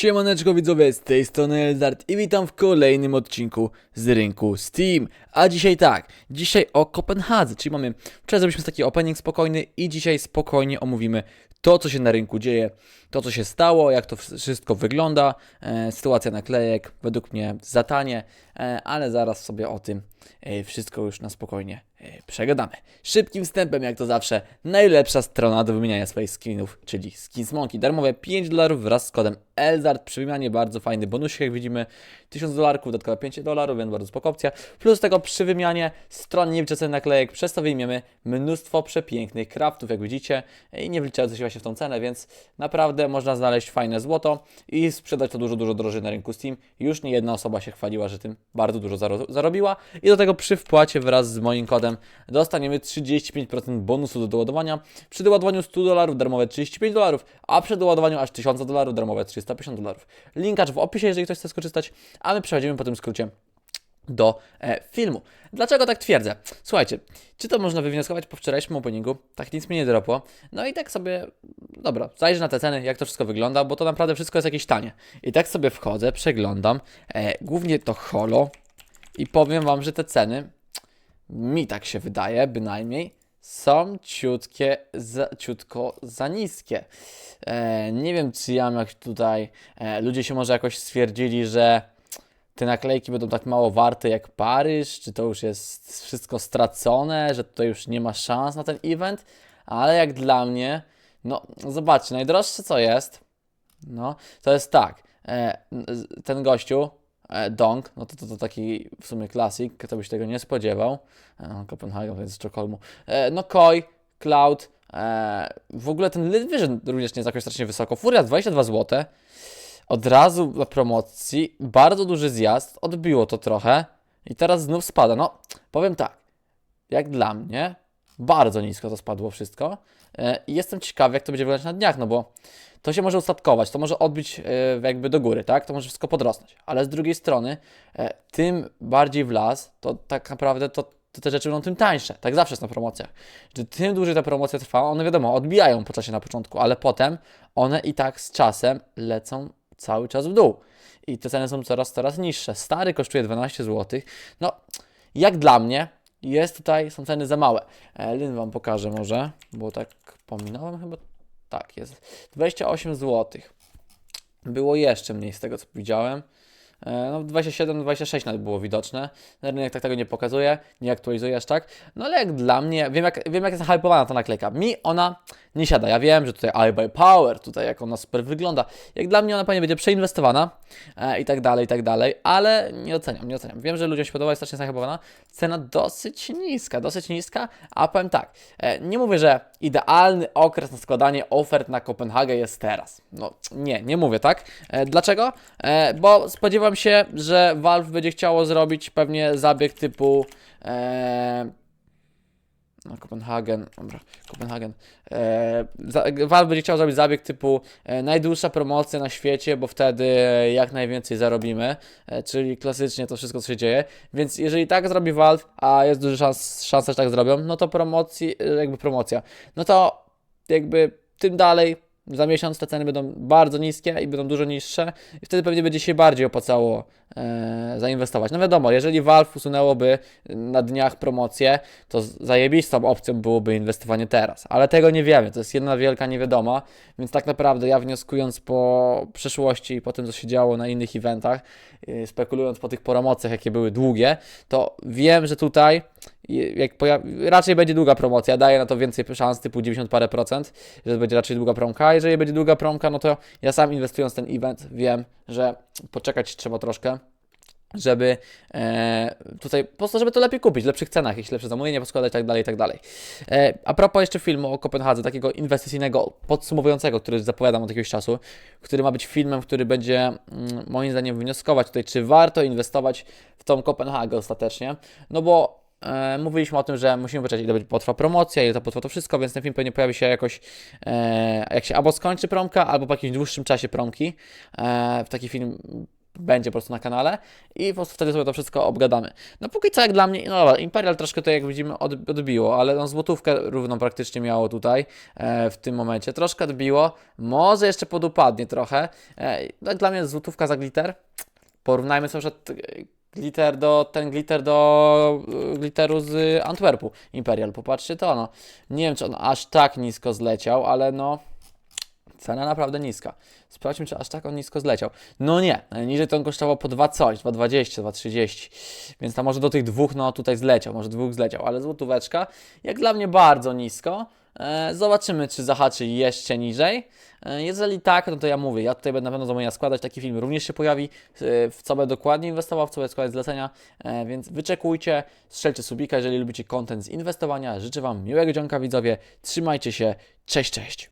Siemaneczko widzowie, z tej strony Eldart i witam w kolejnym odcinku z rynku Steam. A dzisiaj tak, dzisiaj o Kopenhadze, czyli mamy, wczoraj zrobiliśmy taki opening spokojny i dzisiaj spokojnie omówimy to, co się na rynku dzieje, to, co się stało, jak to wszystko wygląda, e, sytuacja naklejek, według mnie za tanie, ale zaraz sobie o tym e, wszystko już na spokojnie e, przegadamy. Szybkim wstępem, jak to zawsze, najlepsza strona do wymieniania swoich skinów, czyli Skinsmonkey. Darmowe 5 dolarów wraz z kodem Elzard przy wymianie, bardzo fajny bonusik, jak widzimy, 1000 dolarków, dodatkowo 5 dolarów, więc bardzo spoko opcja. Plus tego przy wymianie stron niewyczesanych naklejek, przez to wyjmiemy mnóstwo przepięknych craftów, jak widzicie, i nie wliczając się właśnie w tą cenę, więc naprawdę można znaleźć fajne złoto i sprzedać to dużo, dużo drożej na rynku Steam. Już nie jedna osoba się chwaliła, że tym bardzo dużo zaro- zarobiła i do tego przy wpłacie wraz z moim kodem dostaniemy 35% bonusu do doładowania. Przy doładowaniu 100 dolarów darmowe 35 dolarów, a przy doładowaniu aż 1000 dolarów darmowe 350 dolarów. Linkacz w opisie, jeżeli ktoś chce skorzystać, a my przechodzimy po tym skrócie do e, filmu. Dlaczego tak twierdzę? Słuchajcie, czy to można wywnioskować po wczorajszym openingu? Tak nic mi nie dropło. No i tak sobie, dobra, zajrzę na te ceny, jak to wszystko wygląda, bo to naprawdę wszystko jest jakieś tanie. I tak sobie wchodzę, przeglądam, e, głównie to holo i powiem Wam, że te ceny, mi tak się wydaje bynajmniej, są ciutkie, za, ciutko za niskie. E, nie wiem, czy ja jak tutaj e, ludzie się może jakoś stwierdzili, że te naklejki będą tak mało warte jak Paryż, czy to już jest wszystko stracone, że tutaj już nie ma szans na ten event, ale jak dla mnie, no zobaczcie, najdroższe co jest, no to jest tak, e, ten gościu, e, Dong, no to, to, to taki w sumie klasik, kto by się tego nie spodziewał, e, Kopenhagen, więc z Sztokholmu, e, no Koi, Cloud, e, w ogóle ten Lit Vision również nie jest jakoś strasznie wysoko, Furia 22 zł, od razu na promocji, bardzo duży zjazd, odbiło to trochę i teraz znów spada. No, powiem tak, jak dla mnie, bardzo nisko to spadło wszystko e, i jestem ciekawy, jak to będzie wyglądać na dniach, no bo to się może ustatkować, to może odbić e, jakby do góry, tak? To może wszystko podrosnąć, ale z drugiej strony, e, tym bardziej w las, to tak naprawdę to to te rzeczy będą tym tańsze. Tak zawsze jest na promocjach. Że tym dłużej ta promocja trwa, one wiadomo, odbijają po czasie na początku, ale potem one i tak z czasem lecą cały czas w dół. I te ceny są coraz, coraz niższe. Stary kosztuje 12 zł. No, jak dla mnie, jest tutaj, są ceny za małe. Lin Wam pokażę może, bo tak pominąłem chyba. Tak, jest. 28 zł. Było jeszcze mniej z tego, co widziałem. E, No, 27, 26 nawet było widoczne. Rynek tak tego nie pokazuje, nie aktualizuje aż tak. No ale jak dla mnie, wiem jak, wiem jak jest hypowana ta naklejka. Mi ona nie siada. Ja wiem, że tutaj I buy power, tutaj jak ona super wygląda. Jak dla mnie ona pewnie będzie przeinwestowana e, i tak dalej, i tak dalej, ale nie oceniam, nie oceniam. Wiem, że ludziom się podoba, jest strasznie zahypowana. Cena dosyć niska, dosyć niska, a powiem tak, e, nie mówię, że idealny okres na składanie ofert na Kopenhagę jest teraz. No nie, nie mówię tak. E, dlaczego? E, bo spodziewam się, że Valve będzie chciało zrobić pewnie zabieg typu e, no, Kopenhagen, dobra, Kopenhagen. E, Valve będzie chciał zrobić zabieg typu e, najdłuższa promocja na świecie, bo wtedy jak najwięcej zarobimy, e, czyli klasycznie to wszystko, co się dzieje. Więc jeżeli tak zrobi Valve, a jest duża szans, szansa, że tak zrobią, no to promocji, e, jakby promocja, no to jakby tym dalej za miesiąc te ceny będą bardzo niskie i będą dużo niższe i wtedy pewnie będzie się bardziej opłacało e, zainwestować. No wiadomo, jeżeli Valve usunęłoby na dniach promocję, to zajebistą opcją byłoby inwestowanie teraz, ale tego nie wiemy, to jest jedna wielka niewiadoma, więc tak naprawdę ja wnioskując po przeszłości i po tym, co się działo na innych eventach, yy, spekulując po tych promocjach, jakie były długie, to wiem, że tutaj jak raczej będzie długa promocja, daję na to więcej szans, typu 90 parę procent, że będzie raczej długa promka, jeżeli będzie długa promka, no to ja sam inwestując w ten event wiem, że poczekać trzeba troszkę, żeby e, tutaj, po prostu, żeby to lepiej kupić, w lepszych cenach, jeśli lepsze zamówienie poskładać, tak dalej, tak dalej. E, a propos jeszcze filmu o Kopenhadze, takiego inwestycyjnego, podsumowującego, który zapowiadam od jakiegoś czasu, który ma być filmem, który będzie mm, moim zdaniem wnioskować tutaj, czy warto inwestować w tą Kopenhagę ostatecznie, no bo e, mówiliśmy o tym, że musimy wyczekać, ile potrwa promocja, ile to potrwa to wszystko, więc ten film pewnie pojawi się jakoś, e, jak się albo skończy promka, albo po jakimś dłuższym czasie promki. E, w taki film będzie po prostu na kanale i po prostu wtedy sobie to wszystko obgadamy. No póki co jak dla mnie, no dobra, Imperial troszkę to jak widzimy od, odbiło, ale no złotówkę równą praktycznie miało tutaj e, w tym momencie. Troszkę odbiło, może jeszcze podupadnie trochę. E, no, jak dla mnie złotówka za glitter. Porównajmy sobie na glitter do, ten glitter do e, glitteru z Antwerpu Imperial. Popatrzcie to, no. Nie wiem, czy on aż tak nisko zleciał, ale no... Cena naprawdę niska. Sprawdźmy, czy aż tak on nisko zleciał. No nie, niżej to on kosztował po 2 coś, 2,20, 2,30. Więc tam może do tych dwóch, no tutaj zleciał, może dwóch zleciał, ale złotóweczka, jak dla mnie bardzo nisko. E, zobaczymy, czy zahaczy jeszcze niżej. E, jeżeli tak, no to ja mówię, ja tutaj będę na pewno zamiast składać taki film, również się pojawi, e, w co będę dokładnie inwestował, w co będę składać zlecenia, więc wyczekujcie, strzelcie subika, jeżeli lubicie content z inwestowania. Życzę Wam miłego dzionka widzowie, trzymajcie się, cześć, cześć.